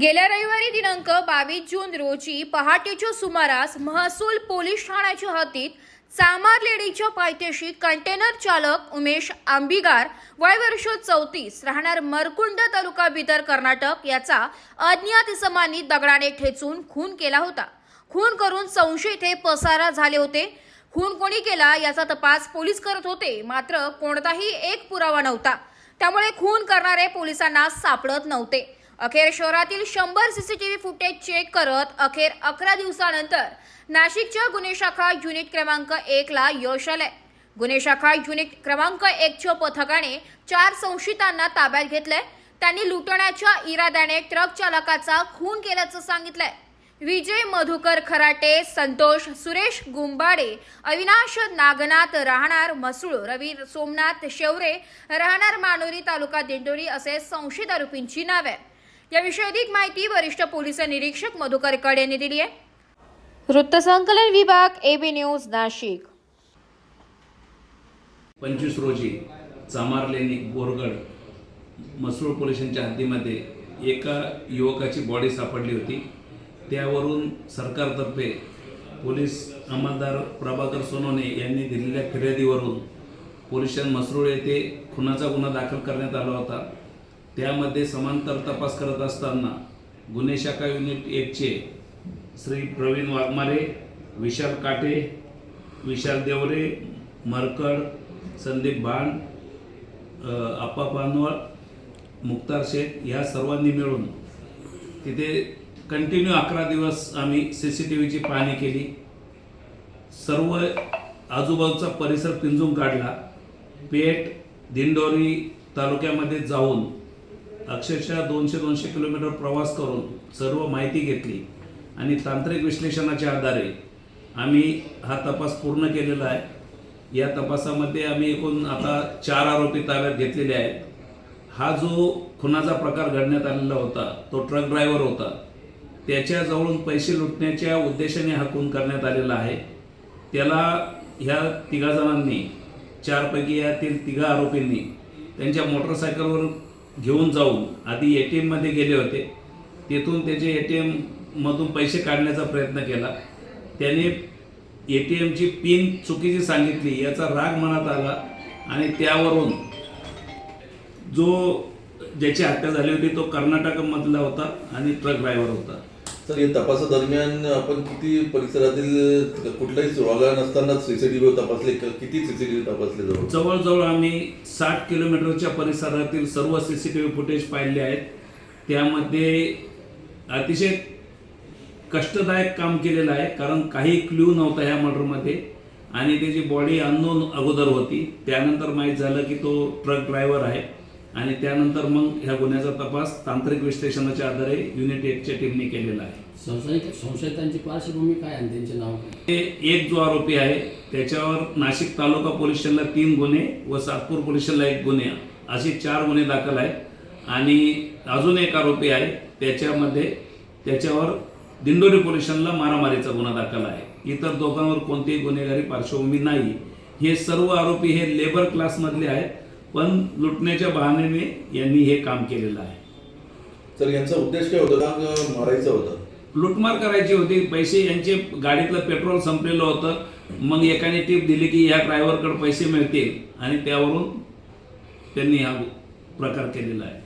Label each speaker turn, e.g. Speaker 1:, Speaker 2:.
Speaker 1: गेल्या रविवारी दिनांक बावीस जून रोजी पहाटेच्या सुमारास महसूल पोलीस ठाण्याच्या हद्दीत चामार लेडीच्या पायथ्याशी कंटेनर चालक उमेश आंबिगार वय वर्ष चौतीस राहणार मरकुंड तालुका बिदर कर्नाटक याचा अज्ञात इसमांनी दगडाने ठेचून खून केला होता. खून करून संशयित हे पसारा झाले होते. खून कोणी केला याचा तपास पोलीस करत होते. मात्र कोणताही एक पुरावा नव्हता. त्यामुळे खून करणारे पोलिसांना सापडत नव्हते. अखेर शहरातील शंभर सीसीटीव्ही फुटेज चेक करत अखेर अकरा दिवसानंतर नाशिकच्या गुन्हे शाखा युनिट क्रमांक एकला यश आलंय. गुन्हे शाखा युनिट क्रमांक एकच्या पथकाने चार संशयितांना ताब्यात घेतलंय. त्यांनी लुटण्याच्या इराद्याने ट्रक चालकाचा खून केल्याचं सांगितलंय. विजय मधुकर खराटे संतोष सुरेश गुंबाडे अविनाश नागनाथ राहणार मसूळ रवी सोमनाथ शेवरे राहणार मानोरी तालुका दिंडोरी असे संशयित आरोपींची नावे. याविषयी अधिक माहिती वरिष्ठ पोलीस निरीक्षक मधुकर कड यांनी दिली आहे. वृत्तसंकलन विभाग एबी न्यूज नाशिक.
Speaker 2: पंचवीस रोजी चामारलेणी बोरगड मसूळ पोलिसांच्या हद्दीमध्ये एका युवकाची बॉडी सापडली होती. त्यावरून सरकारतर्फे पोलीस अंमलदार प्रभाकर सोनवणे यांनी दिलेल्या फिर्यादीवरून पोलीस मसरूळ येथे खुनाचा गुन्हा दाखल करण्यात आला होता. त्यामध्ये समांतर तपास करत असताना गुन्हे शाखा युनिट एकचे श्री प्रवीण वाघमारे विशाल काटे विशाल देवरे मरकड संदीप भाण आप्पा पानवळ मुक्तार शेख ह्या सर्वांनी मिळून तिथे कंटिन्यू अकरा दिवस आम्ही सी सी टी व्हीची पाहणी केली. सर्व आजूबाजूचा परिसर पिंजून काढला. पेठ दिंडोरी तालुक्यामध्ये जाऊन अक्षरशः दोनशे दोनशे किलोमीटर प्रवास करून सर्व माहिती घेतली आणि तांत्रिक विश्लेषणाच्या आधारे आम्ही हा तपास पूर्ण केलेला आहे. या तपासामध्ये आम्ही एकूण आता चार आरोपी ताब्यात घेतलेले आहेत. हा जो खुनाचा प्रकार घडण्यात आलेला होता तो ट्रक ड्रायव्हर होता त्याच्याजवळून पैसे लुटण्याच्या उद्देशाने हा खून करण्यात आलेला आहे. त्याला ह्या तिघा जणांनी चारपैकी यातील तिघा आरोपींनी त्यांच्या मोटरसायकलवर घेऊन जाऊन. आधी ए टी एममध्ये गेले होते. तेथून त्याचे ए टी एममधून पैसे काढण्याचा प्रयत्न केला. त्याने ए टी एमची पिन चुकीची सांगितली. याचा राग मनात आला आणि त्यावरून जो ज्याची हत्या झाली होती तो कर्नाटकमधला होता आणि ट्रक ड्रायव्हर होता.
Speaker 3: सर या तपासादरम्यान आपण किती परिसरातील कुठलाही सुरागा नसताना सीसीटीव्ही तपासले क- किती सीसीटीव्ही तपासले जवळ
Speaker 2: जवळजवळ आम्ही साठ किलोमीटरच्या परिसरातील सर्व C C T V footage पाहिले आहेत. त्यामध्ये अतिशय कष्टदायक काम केलेलं आहे कारण काही क्ल्यू नव्हता ह्या मर्डरमध्ये. आणि त्याची बॉडी अननोन अगोदर होती. त्यानंतर माहीत झालं की तो ट्रक ड्रायव्हर आहे. आणि त्यानंतर मग ह्या गुन्ह्याचा तपास तांत्रिक विश्लेषणाच्या आधारे युनिट एकच्या टीमने केलेला आहे.
Speaker 4: संशयित संशयितांची पार्श्वभूमी काय आणि त्यांचे नाव काय?
Speaker 2: ते एक जो आरोपी आहे त्याच्यावर नाशिक तालुका पोलीस स्टेशनला तीन गुन्हे व सातपूर पोलीस स्टेशनला एक गुन्हे. असे चार गुन्हे दाखल आहेत. आणि अजून एक आरोपी आहे त्याच्यामध्ये त्याच्यावर दिंडोरी पोलीस स्टेशनला मारामारीचा गुन्हा दाखल आहे. इतर दोघांवर कोणतीही गुन्हेगारी पार्श्वभूमी नाही. हे सर्व आरोपी हे लेबर क्लासमधले आहेत. पण लुटण्याच्या बहाण्याने यांनी हे काम केलेलं आहे.
Speaker 3: सर यांचा उद्देश काय होता? का मारायचा होता?
Speaker 2: लुटमार करायची होती. पैसे यांचे गाडीतलं पेट्रोल संपलेलं होतं. मग एकाने टीप दिली की ह्या ड्रायव्हरकडे पैसे मिळतील आणि त्यावरून त्यांनी हा प्रकार केलेला आहे.